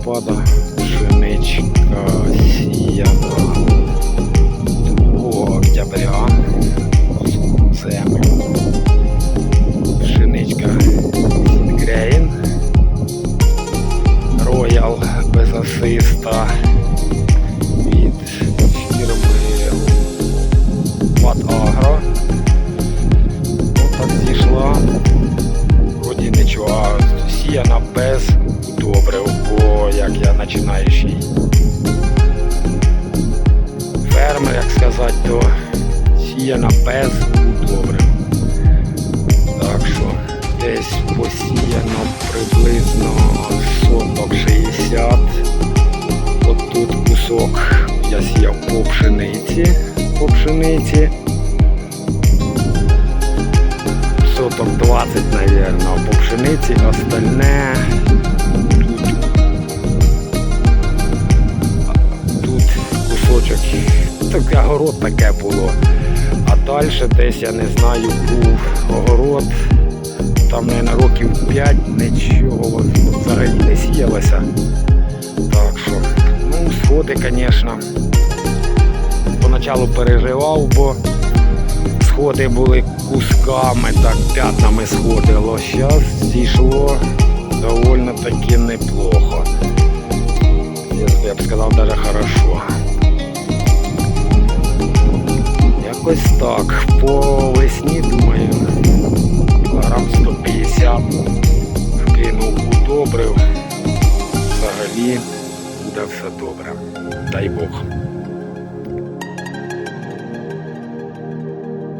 листопада пшеничка сіяна 2 октября землю. Пшеничка Сінгрейн Роял без асиста від фірми Ватагро. Отак зійшла. Вроді нічого, сіяна без як я починаючий фермер, як сказати, то сіяна без добрив. Так що десь посіяно приблизно соток 60. От тут кусок я сіяв по пшениці, по пшениці. Соток 20, наверное, по пшениці, остальне кусочок, так огород таке було. А далі десь я не знаю, був огород, там, мабуть, років 5 нічого взагалі не сіялося. Так що, ну, сходи, звісно. Поначалу переживав, бо сходи були кусками, так п'ятнами сходило. Зараз зійшло доволі таки неплохо. Я б сказав, навіть хорошо. якось так. По весні думаю. Грам 150 вкинув удобрив. Взагалі буде все добре. Дай Бог.